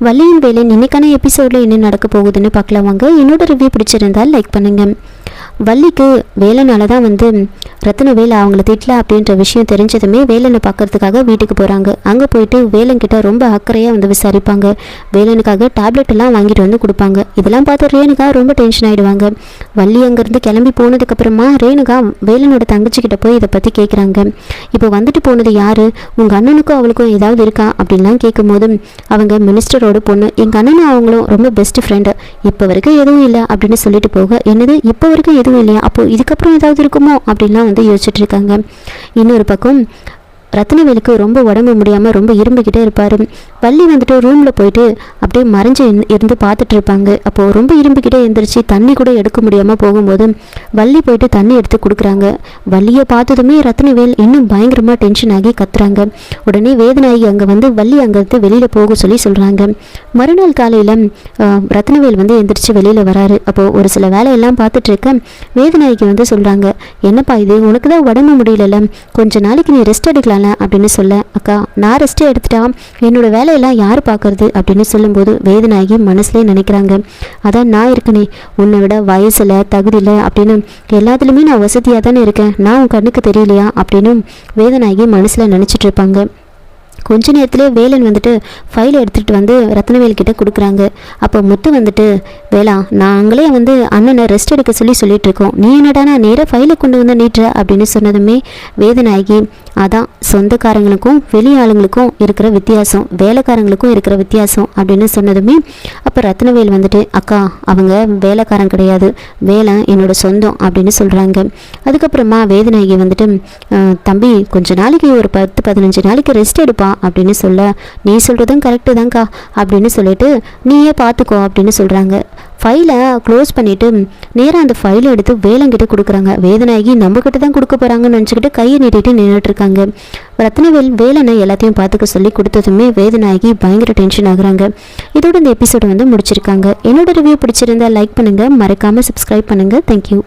வள்ளியின் வேலை இன்னைக்கான எபிசோடில் என்ன நடக்க போகுதுன்னு பார்க்கலாம் வாங்க என்னோட ரிவ்யூ பிடிச்சிருந்தால் லைக் பண்ணுங்கள் வள்ளிக்கு வேலனால தான் வந்து ரத்னவேல் அவங்கள திட்டல அப்படின்ற விஷயம் தெரிஞ்சதுமே வேலனை பார்க்கறதுக்காக வீட்டுக்கு போகிறாங்க அங்கே போயிட்டு வேலன்கிட்ட ரொம்ப அக்கறையாக வந்து விசாரிப்பாங்க. வேலனுக்காக டேப்லெட் எல்லாம் வாங்கிட்டு வந்து கொடுப்பாங்க. இதெல்லாம் பார்த்து ரேணுகா ரொம்ப டென்ஷன் ஆகிடுவாங்க வள்ளி அங்கேருந்து கிளம்பி போனதுக்கப்புறமா ரேணுகா வேலனோட தங்கச்சிக்கிட்ட போய் இதை பற்றி கேட்குறாங்க இப்போ வந்துட்டு போனது யார்? உங்கள் அண்ணனுக்கும் அவளுக்கும் ஏதாவது இருக்கா? அப்படின்லாம் கேட்கும்போது அவங்க மினிஸ்டரோட பொண்ணு. எங்கள் அண்ணனும் அவங்களும் ரொம்ப பெஸ்ட் ஃப்ரெண்டு இப்போ வரைக்கும் எதுவும் இல்லை. அப்படின்னு சொல்லிட்டு போக என்னது? இப்போ வரைக்கும் எதுவும் இல்லையா? அப்போ இதுக்கப்புறம் ஏதாவது இருக்குமோ? அப்படின்லாம் வந்து யோசிச்சுட்டு இருக்காங்க. இன்னொரு பக்கம் ரத்னவேலுக்கு ரொம்ப உடம்பு முடியாமல் ரொம்ப இரும்பிக்கிட்டே இருப்பார். வள்ளி வந்துட்டு ரூமில் போயிட்டு அப்படியே மறைஞ்சு இருந்து- இருந்து பார்த்துட்டு இருப்பாங்க. அப்போது ரொம்ப இரும்பிக்கிட்டே எழுந்திரிச்சு தண்ணி கூட எடுக்க முடியாமல் போகும்போது வள்ளி போயிட்டு தண்ணி எடுத்து கொடுக்குறாங்க. வள்ளியை பார்த்ததுமே ரத்னவேல் இன்னும் பயங்கரமாக டென்ஷன் ஆகி கத்துறாங்க. உடனே வேதநாயகி அங்கே வந்து வள்ளி அங்கேருந்து வெளியில் போக சொல்லி சொல்கிறாங்க மறுநாள் காலையில் ரத்னவேல் வந்து எந்திரிச்சு வெளியில் வராரு. அப்போது ஒரு சில வேலையெல்லாம் பார்த்துட்டு இருக்க வந்து சொல்கிறாங்க என்னப்பா இது? உனக்கு தான் உடம்பு முடியலல்ல. கொஞ்ச நாளைக்கு நீ ரெஸ்ட் எடுக்கலாம் எடுக்கலாம்ல அப்படின்னு சொல்ல அக்கா நான் ரெஸ்ட் எடுத்துட்டா என்னோட வேலையெல்லாம் யார் பார்க்குறது? அப்படின்னு சொல்லும்போது வேதனாகி மனசுலேயே நினைக்கிறாங்க. அதான் நான் இருக்கனே உன்னை விட வயசில் தகுதியில் அப்படின்னு எல்லாத்துலேயுமே நான் வசதியாக தானே இருக்கேன். நான் உன் கண்ணுக்கு தெரியலையா? அப்படின்னு வேதனாகி மனசில் நினச்சிட்டு இருப்பாங்க. கொஞ்ச நேரத்திலே வேலன் வந்துட்டு ஃபைலை எடுத்துகிட்டு வந்து ரத்னவேல் கிட்ட கொடுக்குறாங்க. அப்போ முத்து வந்துட்டு வேலா நாங்களே வந்து அண்ணனை ரெஸ்ட் எடுக்க சொல்லி சொல்லிட்டு இருக்கோம் நீ என்னடானா நேராக ஃபைலை கொண்டு வந்து நீட்டுற? அப்படின்னு சொன்னதுமே வேதனாகி அதான் சொந்தக்காரங்களுக்கும் வெளி ஆளுங்களுக்கும் இருக்கிற வித்தியாசம் வேலைக்காரங்களுக்கும் இருக்கிற வித்தியாசம் அப்படின்னு சொன்னதுமே அப்போ ரத்னவேல் வந்துட்டு அக்கா அவங்க வேலைக்காரன் கிடையாது. வேலை என்னோட சொந்தம் அப்படின்னு சொல்கிறாங்க அதுக்கப்புறமா வேதநாயகி வந்துட்டு தம்பி கொஞ்ச நாளைக்கு ஒரு பத்து பதினஞ்சு நாளைக்கு ரெஸ்ட் எடுப்பான் எடுப்பா அப்படின்னு சொல்ல நீ சொல்கிறதும் கரெக்டு தான்க்கா அப்படின்னு சொல்லிட்டு நீயே பார்த்துக்கோ அப்படின்னு சொல்கிறாங்க ஃபைலை க்ளோஸ் பண்ணிவிட்டு நேராக அந்த ஃபைலை எடுத்து வேலங்கிட்ட கொடுக்குறாங்க. வேதனாகி நம்மக்கிட்ட தான் கொடுக்க போகிறாங்கன்னு நினச்சிக்கிட்டு கையை நீட்டிட்டு நின்றுட்டு இருக்காங்க ரத்னவேல் வேலனை எல்லாத்தையும் பார்த்துக்க சொல்லி கொடுத்ததுமே வேதனாகி பயங்கர டென்ஷன் ஆகுறாங்க. இதோட இந்த எபிசோடு வந்து முடிச்சிருக்காங்க. என்னோட ரிவ்யூ பிடிச்சிருந்தா லைக் பண்ணுங்கள் மறக்காமல் சப்ஸ்கிரைப் பண்ணுங்கள் தேங்க்யூ